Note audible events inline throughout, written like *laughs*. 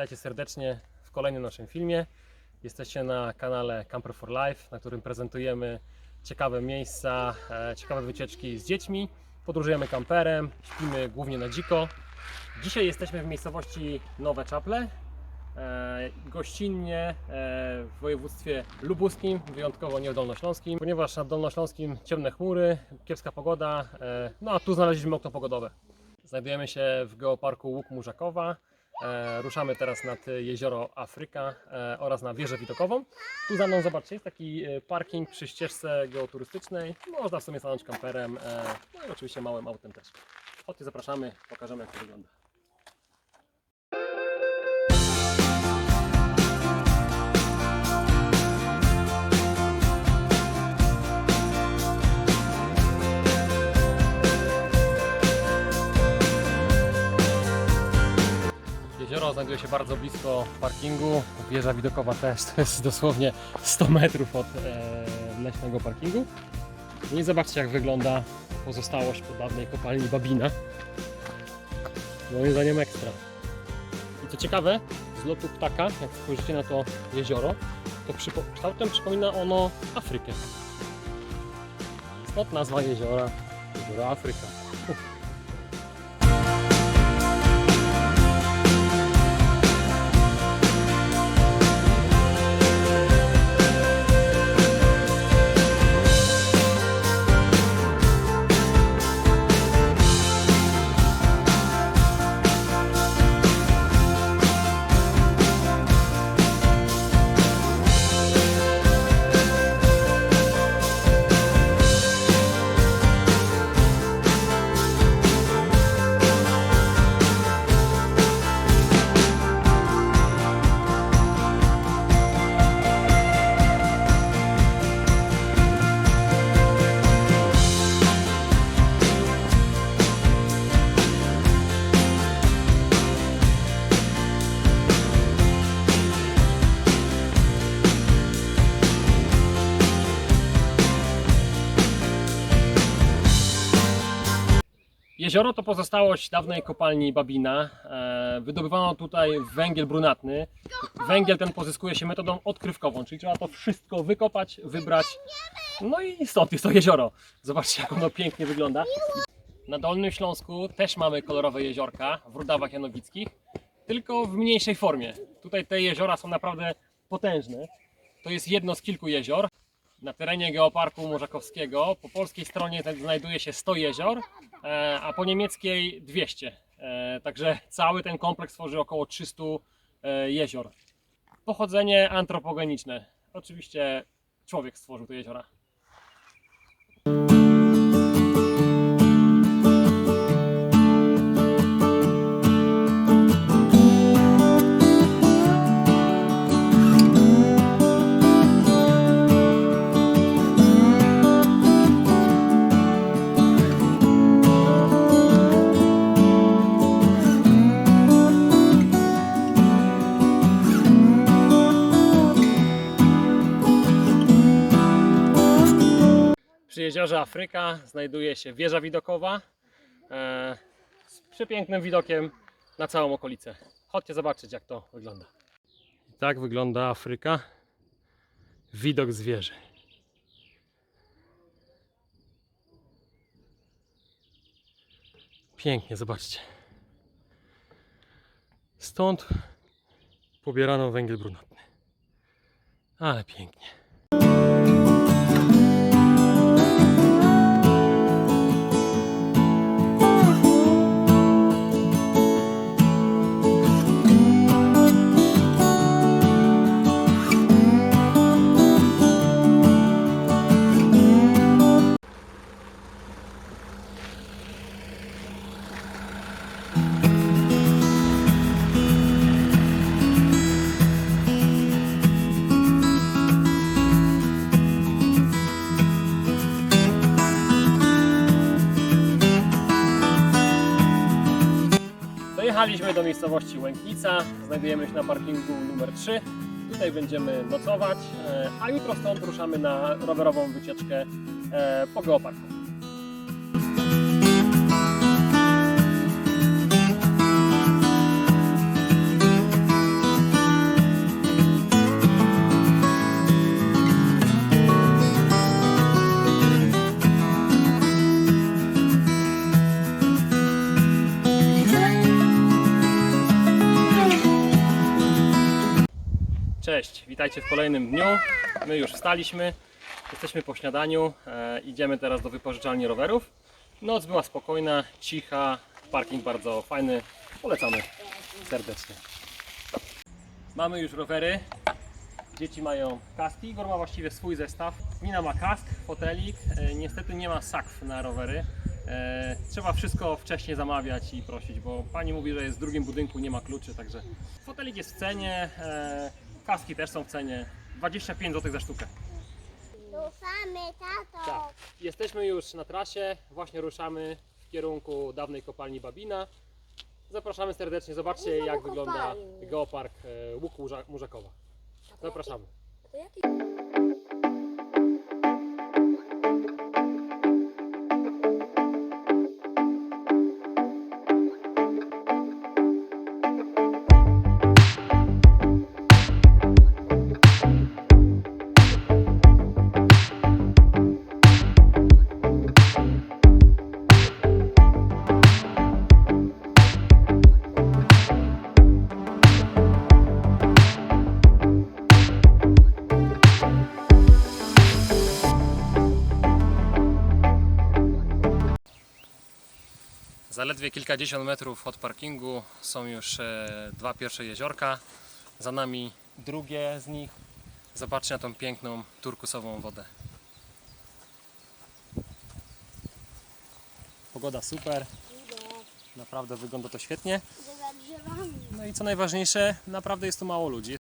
Witajcie serdecznie w kolejnym naszym filmie. Jesteście na kanale Camper for Life, na którym prezentujemy ciekawe miejsca, e, ciekawe wycieczki z dziećmi. Podróżujemy kamperem, śpimy głównie na dziko. Dzisiaj jesteśmy w miejscowości Nowe Czaple, e, gościnnie e, w województwie lubuskim, wyjątkowo nie w Dolnośląskim, ponieważ nad Dolnośląskim ciemne chmury, kiepska pogoda, no a tu znaleźliśmy okno pogodowe. Znajdujemy się w geoparku Łuk Murzakowa. E, ruszamy teraz nad jezioro Afryka e, oraz na wieżę widokową. Tu za mną zobaczcie, jest taki e, parking przy ścieżce geoturystycznej. Można w sumie stanąć kamperem, no i oczywiście małym autem też. Chodźcie, zapraszamy, pokażemy jak to wygląda. Znajduje się bardzo blisko parkingu. Wieża widokowa też to jest dosłownie 100 metrów od e, leśnego parkingu. I zobaczcie jak wygląda pozostałość po dawnej kopalni Babina. Moim zdaniem ekstra. I co ciekawe, z lotu ptaka, jak spojrzycie na to jezioro, to przypo- kształtem przypomina ono Afrykę. Stąd nazwa jeziora, jezioro Afryka. Jezioro to pozostałość dawnej kopalni Babina. E, Wydobywano tutaj węgiel brunatny. Węgiel ten pozyskuje się metodą odkrywkową, czyli trzeba to wszystko wykopać, wybrać. No i stąd jest to jezioro. Zobaczcie, jak ono pięknie wygląda. Na Dolnym Śląsku też mamy kolorowe jeziorka w Rudawach Janowickich, tylko w mniejszej formie. Tutaj te jeziora są naprawdę potężne. To jest jedno z kilku jezior. Na terenie Geoparku Morzakowskiego po polskiej stronie znajduje się 100 jezior, e, a po niemieckiej 200. E, Także cały ten kompleks tworzy około 300 e, jezior. Pochodzenie antropogeniczne. Oczywiście człowiek stworzył te jeziora. Przy jeziorze Afryka znajduje się wieża widokowa e, z przepięknym widokiem na całą okolicę. Chodźcie zobaczyć jak to wygląda. Tak wygląda Afryka. Widok z wieży. Pięknie, zobaczcie. Stąd pobierano węgiel brunatny. Ale pięknie. Dojechaliśmy do miejscowości Łęknica, znajdujemy się na parkingu numer 3. Tutaj będziemy nocować, e, a jutro stąd ruszamy na rowerową wycieczkę e, po geoparku. Cześć, witajcie w kolejnym dniu. My już wstaliśmy, jesteśmy po śniadaniu, e, idziemy teraz do wypożyczalni rowerów. Noc była spokojna, cicha, parking bardzo fajny, polecamy serdecznie. Mamy już rowery, dzieci mają kaski, Igor ma właściwie swój zestaw. Nina ma kask, fotelik, e, niestety nie ma sakw na rowery. E, trzeba wszystko wcześniej zamawiać i prosić, bo pani mówi, że jest w drugim budynku, nie ma kluczy, także fotelik jest w cenie, e, kaski też są w cenie, 25 zł za sztukę. Ufamy, tato. Tak, jesteśmy już na trasie, właśnie ruszamy w kierunku dawnej kopalni Babina. Zapraszamy serdecznie, zobaczcie znowu jak wygląda kopalni. geopark e, Łuku Murzakowa. Zapraszamy. To jaki? Zaledwie kilkadziesiąt metrów od parkingu są już e, dwa pierwsze jeziorka. Za nami drugie z nich. Zobaczcie na tą piękną turkusową wodę. Pogoda super, naprawdę wygląda to świetnie. No i co najważniejsze, naprawdę jest tu mało ludzi.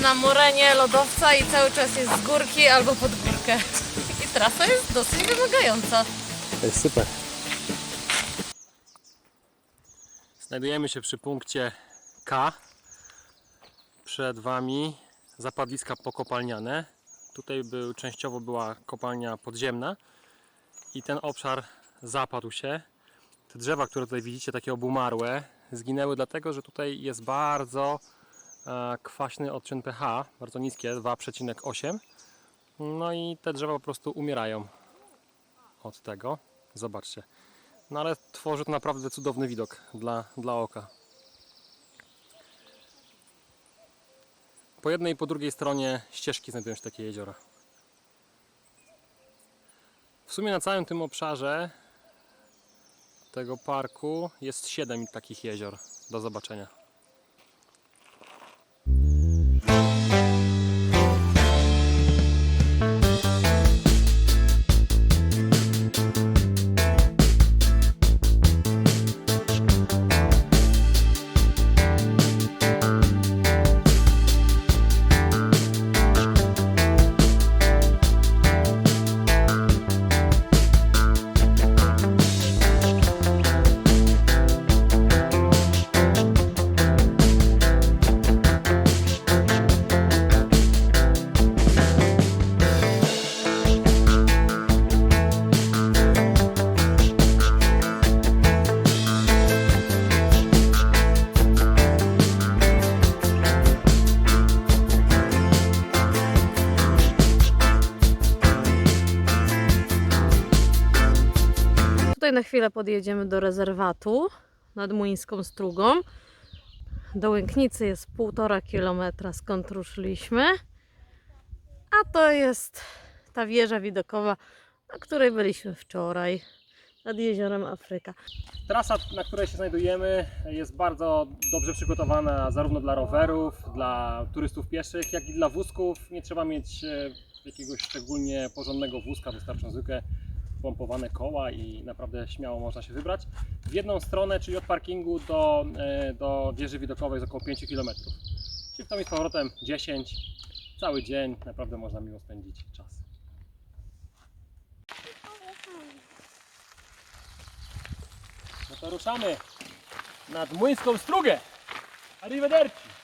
Na murenie lodowca i cały czas jest z górki albo pod górkę. *laughs* I trasa jest dosyć wymagająca. To jest super. Znajdujemy się przy punkcie K. Przed Wami zapadliska pokopalniane. Tutaj był, częściowo była kopalnia podziemna i ten obszar zapadł się. Te drzewa, które tutaj widzicie, takie obumarłe, zginęły dlatego, że tutaj jest bardzo e, kwaśny odczyn pH, bardzo niskie, 2,8. No i te drzewa po prostu umierają od tego. Zobaczcie. No ale tworzy to naprawdę cudowny widok dla, dla oka. Po jednej i po drugiej stronie ścieżki znajdują się takie jeziora. W sumie na całym tym obszarze tego parku jest 7 takich jezior do zobaczenia. Chwilę podjedziemy do rezerwatu nad Młyńską Strugą. Do Łęknicy jest półtora kilometra skąd ruszyliśmy. A to jest ta wieża widokowa, na której byliśmy wczoraj nad jeziorem Afryka. Trasa, na której się znajdujemy, jest bardzo dobrze przygotowana zarówno dla rowerów, dla turystów pieszych, jak i dla wózków. Nie trzeba mieć e, jakiegoś szczególnie porządnego wózka, wystarczą zwykłe pompowane koła i naprawdę śmiało można się wybrać. W jedną stronę, czyli od parkingu do, e, do wieży widokowej jest około 5 km. Czyli w to i z powrotem 10, cały dzień, naprawdę można miło spędzić czas. No to ruszamy nad Młyńską Strugę. Arrivederci!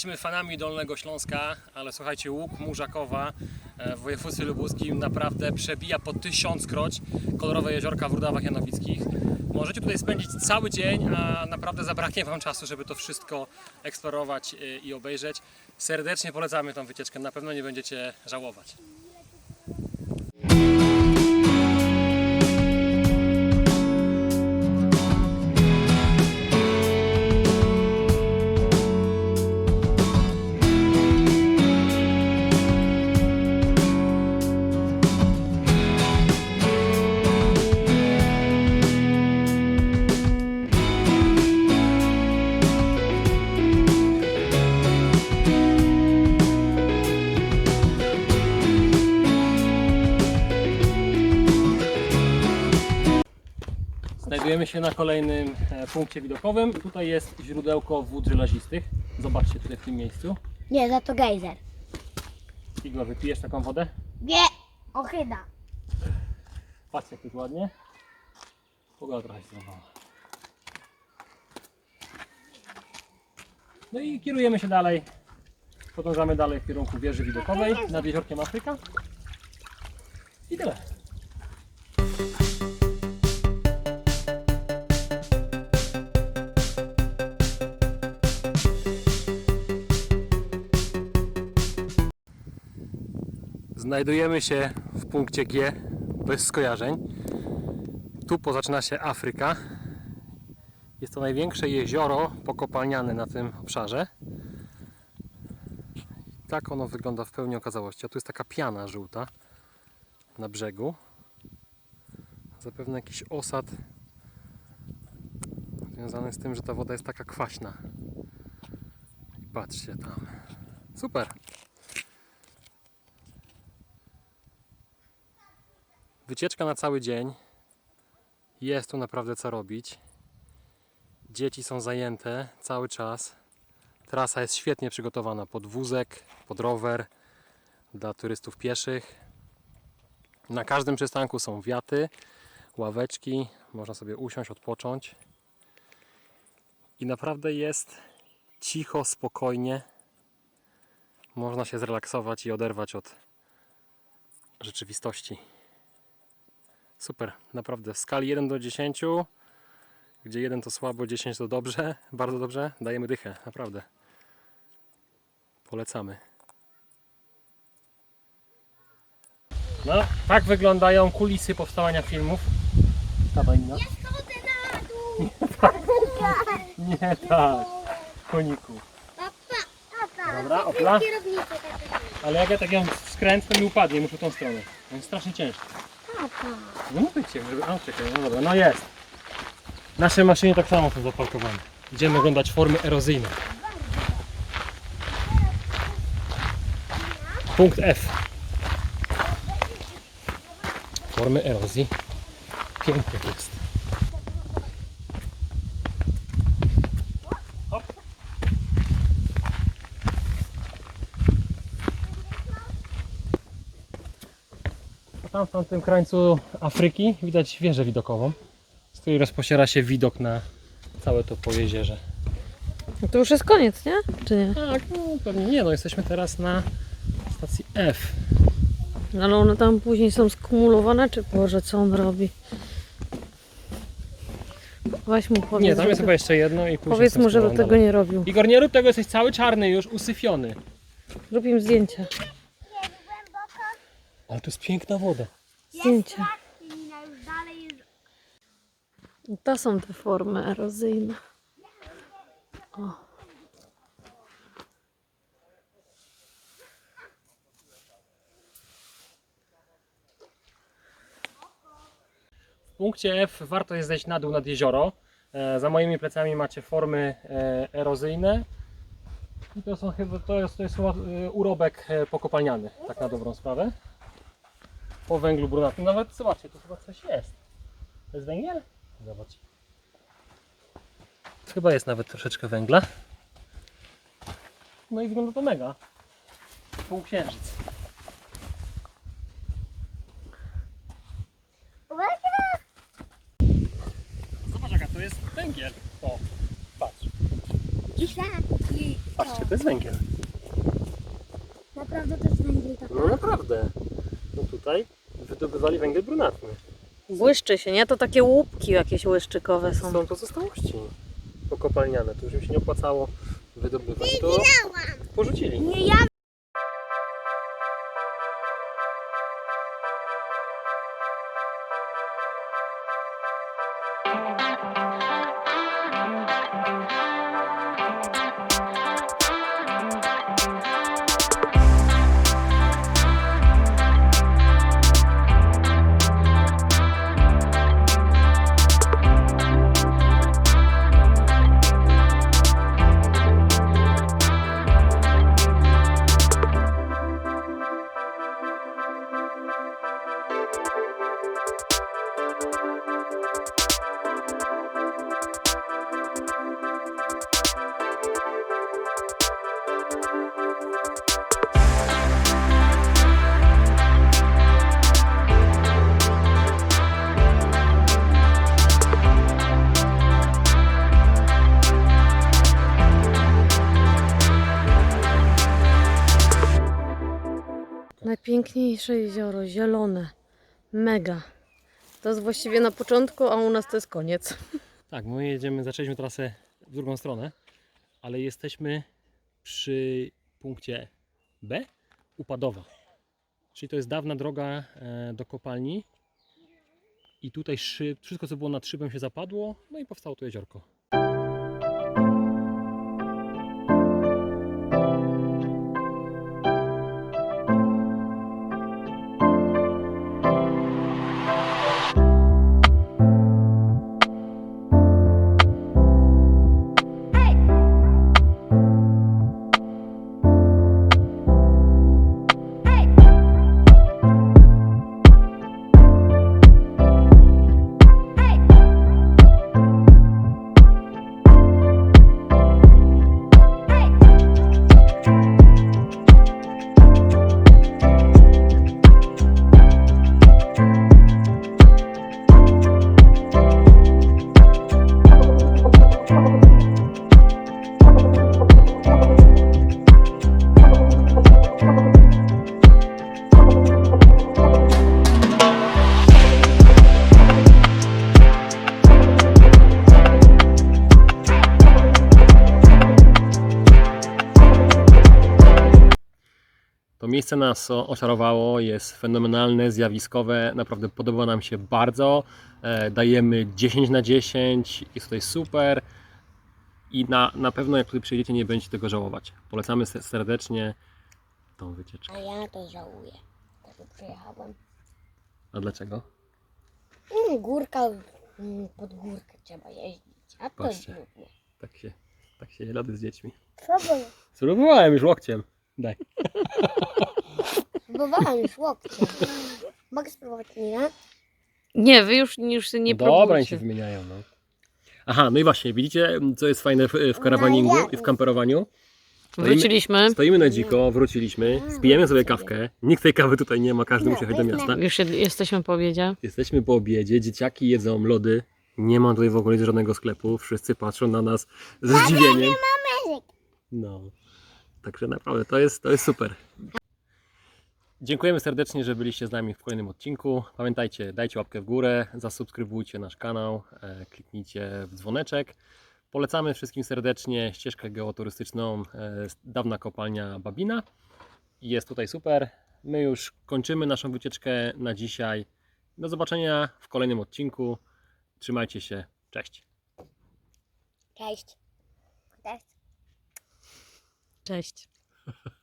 Jesteśmy fanami Dolnego Śląska, ale słuchajcie, łuk Murzakowa e, w województwie lubuskim naprawdę przebija po tysiąckroć kolorowe jeziorka w Rudawach Janowickich. Możecie tutaj spędzić cały dzień, a naprawdę zabraknie Wam czasu, żeby to wszystko eksplorować e, i obejrzeć. Serdecznie polecamy tą wycieczkę, na pewno nie będziecie żałować. Znajdujemy się na kolejnym e, punkcie widokowym. Tutaj jest źródełko wód żelazistych. Zobaczcie tutaj w tym miejscu. Nie, za to gejzer. Igor, wypijesz taką wodę? Nie, ochyda. Patrzcie jak tu ładnie. Pogoda trochę się złamała. No i kierujemy się dalej. Podążamy dalej w kierunku wieży widokowej nad jeziorkiem Afryka. I tyle. Znajdujemy się w punkcie G bez skojarzeń. Tu pozaczyna się Afryka. Jest to największe jezioro pokopalniane na tym obszarze. Tak ono wygląda w pełni okazałości. A tu jest taka piana żółta na brzegu. Zapewne jakiś osad związany z tym, że ta woda jest taka kwaśna. I patrzcie tam. Super. Wycieczka na cały dzień. Jest tu naprawdę co robić. Dzieci są zajęte cały czas. Trasa jest świetnie przygotowana pod wózek, pod rower, dla turystów pieszych. Na każdym przystanku są wiaty, ławeczki, można sobie usiąść, odpocząć. I naprawdę jest cicho, spokojnie. Można się zrelaksować i oderwać od rzeczywistości. Super, naprawdę. W skali 1 do 10, gdzie 1 to słabo, 10 to dobrze, *laughs* bardzo dobrze, dajemy dychę, naprawdę. Polecamy. No, tak wyglądają kulisy powstawania filmów. Tata inna. Schodzę na dół. *laughs* Nie tak, *laughs* koniku. Papa, papa. Dobra, opla. Tak. Ale jak ja tak ją skręcę, to mi upadnie, muszę tą stronę. Jest strasznie ciężko. No mówię ci, żeby... A, czekaj, no dobra, no jest. Nasze maszyny tak samo są zaparkowane. Idziemy oglądać formy erozyjne. Punkt F. Formy erozji. Pięknie jest. Tam w tamtym krańcu Afryki widać wieżę widokową, z której rozpościera się widok na całe to pojezierze. No to już jest koniec, nie? Czy nie? Tak, no pewnie nie, no jesteśmy teraz na stacji F. Ale one tam później są skumulowane, czy Boże, co on robi? Weź mu powiedz. Nie, tam jest chyba jeszcze jedno i później Powiedz są mu, żeby składane. tego nie robił. Igor, nie rób tego, jesteś cały czarny już, usyfiony. Rób im zdjęcia. Ale to jest piękna woda. Zdjęcia. Jest Nina już dalej jest. I To są te formy erozyjne. O. W punkcie F warto jest zejść na dół nad jezioro. E, Za moimi plecami macie formy e, erozyjne. I to są chyba, to jest, to jest chyba, e, urobek e, pokopalniany, tak na dobrą sprawę. Po węglu brunatnym. Nawet zobaczcie, tu chyba coś jest. To jest węgiel? Zobacz. Chyba jest nawet troszeczkę węgla. No i wygląda to mega. Półksiężyc. Zobacz jaka to jest węgiel. O, patrz. Taki. Patrzcie, to jest węgiel. Naprawdę to jest węgiel tak. No naprawdę. No tutaj wydobywali węgiel brunatny. Błyszczy się, nie? To takie łupki jakieś łyszczykowe są. Są pozostałości pokopalniane. To już im się nie opłacało wydobywać. To porzucili. Nie ja. Najpiękniejsze jezioro, zielone. Mega. To jest właściwie na początku, a u nas to jest koniec. *laughs* Tak, my jedziemy, zaczęliśmy trasę w drugą stronę, ale jesteśmy przy punkcie B, Upadowa. Czyli to jest dawna droga e, do kopalni. I tutaj szyb, wszystko co było nad szybem się zapadło, no i powstało tu jeziorko. Miejsce nas oczarowało, jest fenomenalne, zjawiskowe, naprawdę podoba nam się bardzo. E, dajemy 10 na 10, jest tutaj super i na, na pewno jak tutaj przyjedziecie nie będziecie tego żałować. Polecamy se- serdecznie tą wycieczkę. A ja to żałuję. Tak tu przyjechałem. A dlaczego? Mm, Górka, mm, pod górkę trzeba jeździć. A to Patrzcie. jest nudne. Tak się, tak się lody z dziećmi. Próbuję. Spróbowałem już łokciem. Daj. *laughs* Próbowałam już łokciem. Mogę spróbować, Nina? Nie, wy już, już nie Dobra, oni próbujcie. się wymieniają. No. Aha, no i właśnie, widzicie co jest fajne w, w karawaningu i w kamperowaniu? Wróciliśmy. Stoimy na dziko, wróciliśmy, spijemy sobie kawkę. Nikt tej kawy tutaj nie ma, każdy musi jechać do miasta. Już jed- jesteśmy po obiedzie. Jesteśmy po obiedzie, dzieciaki jedzą lody. Nie ma tutaj w ogóle żadnego sklepu. Wszyscy patrzą na nas ze zdziwieniem. No. Także naprawdę to jest, to jest super. Dziękujemy serdecznie, że byliście z nami w kolejnym odcinku. Pamiętajcie, dajcie łapkę w górę, zasubskrybujcie nasz kanał, e, kliknijcie w dzwoneczek. Polecamy wszystkim serdecznie ścieżkę geoturystyczną e, z dawna kopalnia Babina. Jest tutaj super. My już kończymy naszą wycieczkę na dzisiaj. Do zobaczenia w kolejnym odcinku. Trzymajcie się. Cześć. Cześć. Cześć. Cześć. *laughs*